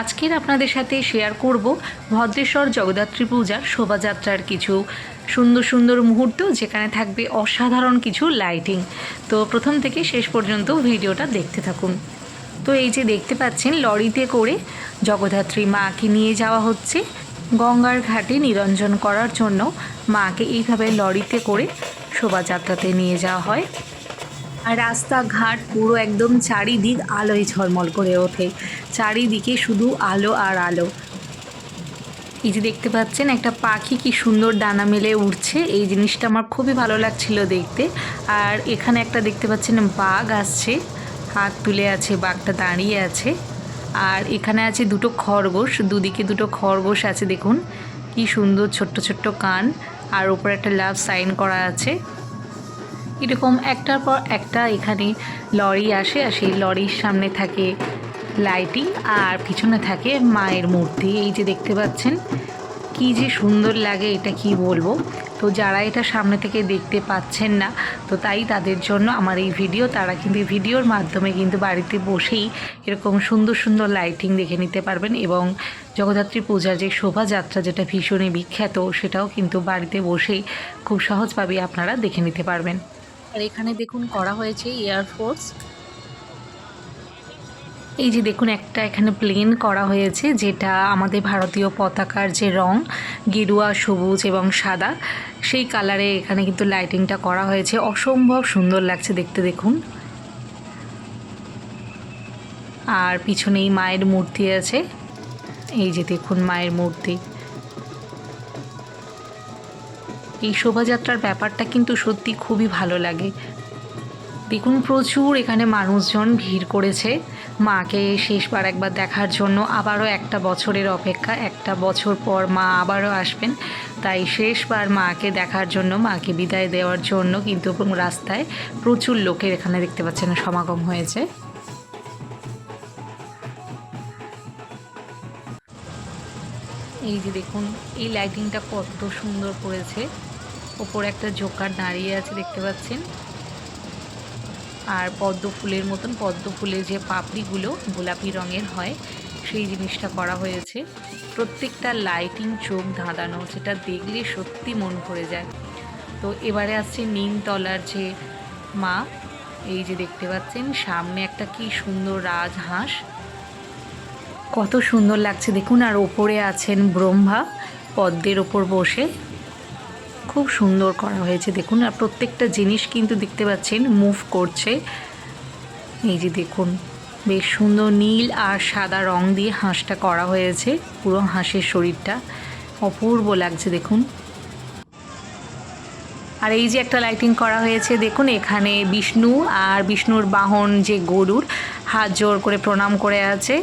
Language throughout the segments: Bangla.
আজকের আপনাদের সাথে শেয়ার করব ভদ্রেশ্বর জগদ্ধাত্রী পূজার শোভাযাত্রার কিছু সুন্দর সুন্দর মুহূর্ত, যেখানে থাকবে অসাধারণ কিছু লাইটিং তো প্রথম থেকে শেষ পর্যন্ত ভিডিওটা দেখতে থাকুন। তো এই যে দেখতে পাচ্ছেন, লরিতে করে জগদ্ধাত্রী মাকে নিয়ে যাওয়া হচ্ছে। গঙ্গার ঘাটে নিরঞ্জন করার জন্য মাকে এইভাবে লরিতে করে শোভাযাত্রাতে নিয়ে যাওয়া হয়। আর রাস্তাঘাট পুরো একদম চারিদিক আলোয় ঝলমল করে ওঠে। চারিদিকে শুধু আলো আর আলো। এই যে দেখতে পাচ্ছেন, একটা পাখি কি সুন্দর ডানা মেলে উঠছে এই জিনিসটা আমার খুবই ভালো লাগছিল দেখতে। আর এখানে একটা দেখতে পাচ্ছেন, বাঘ আসছে। হাত তুলে আছে, বাঘটা দাঁড়িয়ে আছে। আর এখানে আছে দুটো খরগোশ, দুদিকে দুটো খরগোশ আছে, দেখুন। কি সুন্দর ছোট্ট ছোট্ট কান। আর উপরে একটা লাভ সাইন করা আছে। এরকম একটার পর একটা এখানে লরি আসে আর সেই লরির সামনে থাকে লাইটিং আর পিছনে থাকে মায়ের মূর্তি। এই যে দেখতে পাচ্ছেন, কি যে সুন্দর লাগে এটা কি বলব? তো যারা এটা সামনে থেকে দেখতে পাচ্ছেন না, তো তাই তাদের জন্য আমার এই ভিডিও। তারা কিন্তু ভিডিওর মাধ্যমে কিন্তু বাড়িতে বসেই এরকম সুন্দর সুন্দর লাইটিং দেখে নিতে পারবেন এবং জগদ্ধাত্রী পূজার যে শোভাযাত্রা যেটা ভীষণই বিখ্যাত, সেটাও কিন্তু বাড়িতে বসেই খুব সহজভাবেই আপনারা দেখে নিতে পারবেন। আর এখানে দেখুন করা হয়েছে এয়ারফোর্স এই যে দেখুন, একটা এখানে প্লেন করা হয়েছে, যেটা আমাদের ভারতীয় পতাকার যে রং, গেরুয়া, সবুজ এবং সাদা, সেই কালারে এখানে কিন্তু লাইটিংটা করা হয়েছে। অসম্ভব সুন্দর লাগছে দেখতে, দেখুন। আর পিছনেই মায়ের মূর্তি আছে। এই যে দেখুন মায়ের মূর্তি। এই শোভাযাত্রার ব্যাপারটা কিন্তু সত্যি খুবই ভালো লাগে। দেখুন, প্রচুর এখানে মানুষজন ভিড় করেছে। মাকে শেষবার একবার দেখার জন্য আবারও একটা বছরের অপেক্ষা, একটা বছর পর মা আবারও আসবেন। তাই শেষবার মাকে দেখার জন্য, মাকে বিদায় দেওয়ার জন্য কিন্তু রাস্তায় প্রচুর লোকের এখানে দেখতে পাচ্ছেন সমাগম হয়েছে। এই যে দেখুন, এই লাইটিংটা কত সুন্দর করেছে। ওপরে একটা ঝোকার দাঁড়িয়ে আছে, দেখতে পাচ্ছেন? আর পদ্ম ফুলের মতন, পদ্ম ফুলের যে পাপড়িগুলো গোলাপি রঙের হয়, সেই জিনিসটা করা হয়েছে। প্রত্যেকটা লাইটিং চোখ ধাঁধানো যেটা দেখলে সত্যি মন ভরে যায়। তো এবারে আসছে নিমতলার যে মা, এই যে দেখতে পাচ্ছেন, সামনে একটা কি সুন্দর রাজহাঁস কত সুন্দর লাগছে, দেখুন, আর ওপরে আছেন ব্রহ্মা, পদ্মের ওপর বসে। খুব সুন্দর করা হয়েছে। দেখুন, আর প্রত্যেকটা জিনিস কিন্তু দেখতে পাচ্ছেন মুভ করছে। এই যে দেখুন, বেশ সুন্দর নীল আর সাদা রং দিয়ে হাঁসটা করা হয়েছে, পুরো হাঁসের শরীরটা। অপূর্ব লাগছে, দেখুন। আর এই যে একটা লাইটিং করা হয়েছে, দেখুন, এখানে বিষ্ণু আর বিষ্ণুর বাহন যে গরুর, হাত জোর করে প্রণাম করে আছে।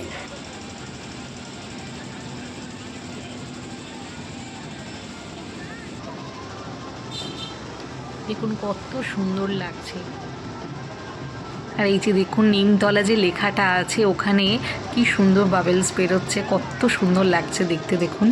দেখুন কত সুন্দর লাগছে। আর এই যে দেখুন, নিমতলা যে লেখাটা আছে, ওখানে কি সুন্দর বাবেলস বেরোচ্ছে, কত সুন্দর লাগছে দেখতে দেখুন।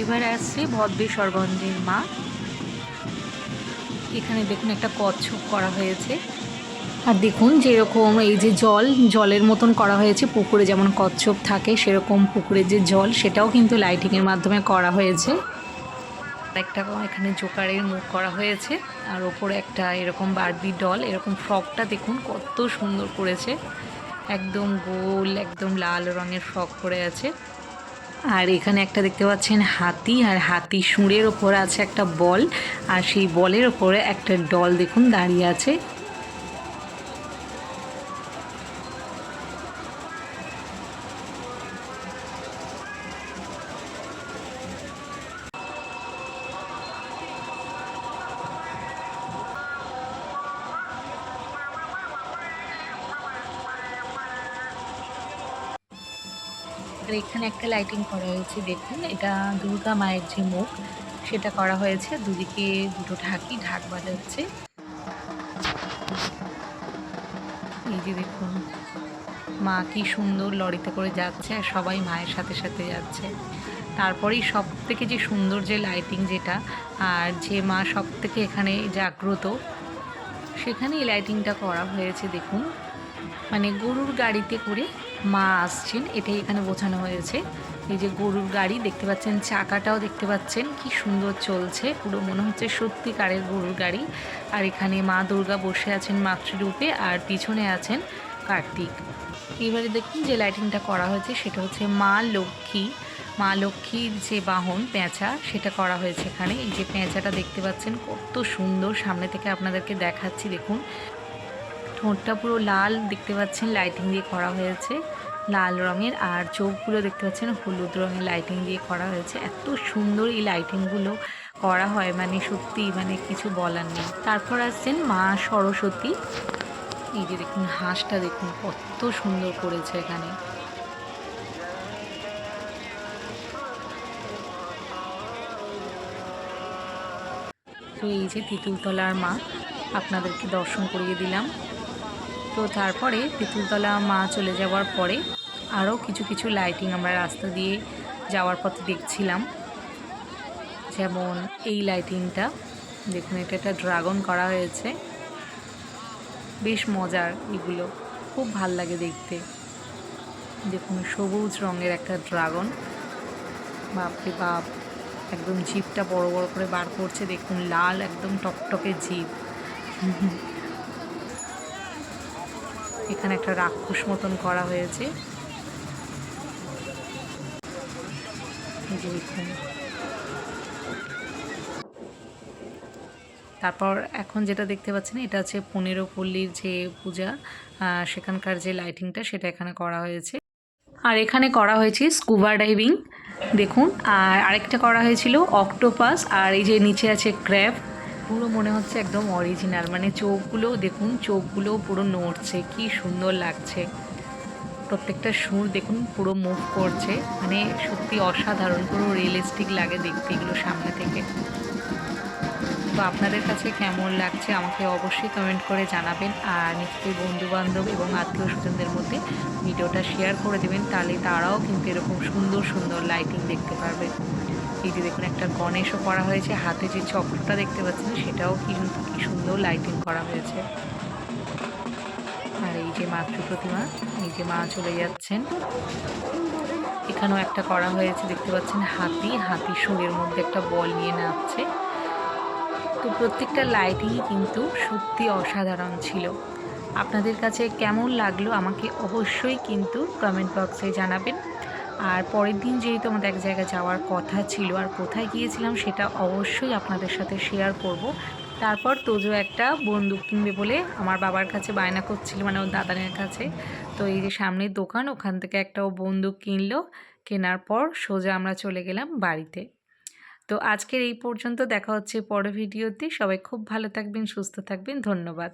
এবার আসছে ভদ্রেশ্বরগঞ্জের মা। এখানে দেখুন একটা কচ্ছপ করা হয়েছে। আর দেখুন যেরকম এই যে জল, জলের মতন করা হয়েছে, পুকুরে যেমন কচ্ছপ থাকে, সেরকম পুকুরের যে জল, সেটাও কিন্তু লাইটিংয়ের মাধ্যমে করা হয়েছে। একটা এখানে জোকারের মুখ করা হয়েছে, আর ওপরে একটা এরকম বারবি ডল এরকম ফ্রকটা দেখুন কত সুন্দর করেছে। একদম গোল, একদম লাল রঙের ফ্রক করে আছে। আর এখানে একটা দেখতে পাচ্ছেন হাতি, আর হাতি সুঁড়ের ওপর আছে একটা বল, আর সেই বলের ওপরে একটা ডল দেখুন দাঁড়িয়ে আছে। আর এখানে একটা লাইটিং করা হয়েছে, দেখুন। এটা দুর্গা মায়ের যে মুখ, সেটা করা হয়েছে। দুদিকে দুটো ঢাকি, ঢাক বাজাচ্ছে। এই যে দেখুন, মা কি সুন্দর লরিতে করে যাচ্ছে আর সবাই মায়ের সাথে সাথে যাচ্ছে। তারপরেই সব থেকে যে সুন্দর যে লাইটিং যেটা, আর যে মা সব থেকে এখানে জাগ্রত সেখানে এই লাইটিংটা করা হয়েছে, দেখুন। মানে গরুর গাড়িতে করে মা আসছেন, এটাই এখানে বোঝানো হয়েছে। এই যে গরুর গাড়ি, দেখতে পাচ্ছেন, চাকাটাও দেখতে পাচ্ছেন, কি সুন্দর চলছে। পুরো মনে হচ্ছে সত্যিকারের গরুর গাড়ি। আর এখানে মা দুর্গা বসে আছেন মাতৃরূপে, আর পিছনে আছেন কার্তিক। এবারে দেখুন যে লাইটিংটা করা হয়েছে, সেটা হচ্ছে মা লক্ষ্মী। মা লক্ষ্মীর যে বাহন, পেঁচা, সেটা করা হয়েছে এখানে। এই যে পেঁচাটা দেখতে পাচ্ছেন, কত সুন্দর। সামনে থেকে আপনাদেরকে দেখাচ্ছি, দেখুন। ঠোঁটটা পুরো লাল দেখতে পাচ্ছেন লাইটিং দিয়ে করা হয়েছে। লাল রঙের আর চোখগুলো দেখতে পাচ্ছেন, হলুদ রঙের লাইটিং দিয়ে করা হয়েছে। এত সুন্দর এই লাইটিংগুলো করা হয় মানে সত্যি মানে কিছু বলার নেই। তারপর আসছেন মা সরস্বতী। এই যে দেখুন, হাঁসটা দেখুন, কত সুন্দর করেছে এখানে। তো এই যে তিতুলতলার মা, আপনাদেরকে দর্শন করিয়ে দিলাম। তো তারপরে তিতুলতলা মা চলে যাওয়ার পরে আরও কিছু কিছু লাইটিং আমরা রাস্তা দিয়ে যাওয়ার পথে দেখছিলাম। যেমন এই লাইটিংটা দেখুন, এটা একটা ড্রাগন করা হয়েছে। বেশ মজার এগুলো। খুব ভালো লাগে দেখতে। দেখুন, সবুজ রঙের একটা ড্রাগন বাপরে বাপ! একদম জিপটা বড় বড় করে বার করছে। দেখুন, লাল একদম টকটকে জিপ। এখানে একটা রাক্ষস মতন করা হয়েছে। তারপর এখন যেটা দেখতে পাচ্ছেন, এটা হচ্ছে পনেরো পল্লীর যে পূজা সেখানকার যে লাইটিংটা সেটা এখানে করা হয়েছে। আর এখানে করা হয়েছে স্কুবা ডাইভিং দেখুন। আর আরেকটা করা হয়েছিল অক্টোপাস আর এই যে নিচে আছে ক্র্যাব পুরো মনে হচ্ছে একদম অরিজিনাল মানে চোখগুলো দেখুন চোখগুলো পুরো নড়ছে, কি সুন্দর লাগছে। প্রত্যেকটা সুর দেখুন, পুরো মুভ করছে। মানে সত্যি অসাধারণ, পুরো রিয়েলিস্টিক লাগে দেখতে এগুলো সামনে থেকে। তো আপনাদের কাছে কেমন লাগছে আমাকে অবশ্যই কমেন্ট করে জানাবেন। আর নিশ্চয়ই বন্ধু বান্ধব এবং আত্মীয় স্বজনদের মধ্যে ভিডিওটা শেয়ার করে দেবেন, তাহলে তারাও কিন্তু এরকম সুন্দর সুন্দর লাইটিং দেখতে পারবে। এই যে দেখুন একটা গণেশও করা হয়েছে, হাতে যে চক্রটা দেখতে পাচ্ছেন সেটাও কিন্তু কি সুন্দর লাইটিং করা হয়েছে। আর এই যে মাতৃ প্রতিমা, এই যে মা চলে যাচ্ছেন। এখানেও একটা করা হয়েছে, দেখতে পাচ্ছেন হাতি হাতি সুরের মধ্যে একটা বল নিয়ে নাচছে। তো প্রত্যেকটা লাইটিংই কিন্তু সত্যি অসাধারণ ছিল। আপনাদের কাছে কেমন লাগল আমাকে অবশ্যই কিন্তু কমেন্ট বক্সে জানাবেন। আর পরের দিন যেহেতু আমাদের এক জায়গায় যাওয়ার কথা ছিল আর কোথায় গিয়েছিলাম সেটা অবশ্যই আপনাদের সাথে শেয়ার করব। তারপর তোজো একটা বন্দুক কিনবে বলে আমার বাবার কাছে বায়না করছিল মানে ওর দাদানের কাছে। তো এই যে সামনের দোকান, ওখান থেকে একটা ও বন্দুক কিনলো। কেনার পর সোজা আমরা চলে গেলাম বাড়িতে। তো আজকের এই পর্যন্ত দেখা হচ্ছে পরের ভিডিওতে। সবাই খুব ভালো থাকবেন, সুস্থ থাকবেন। ধন্যবাদ।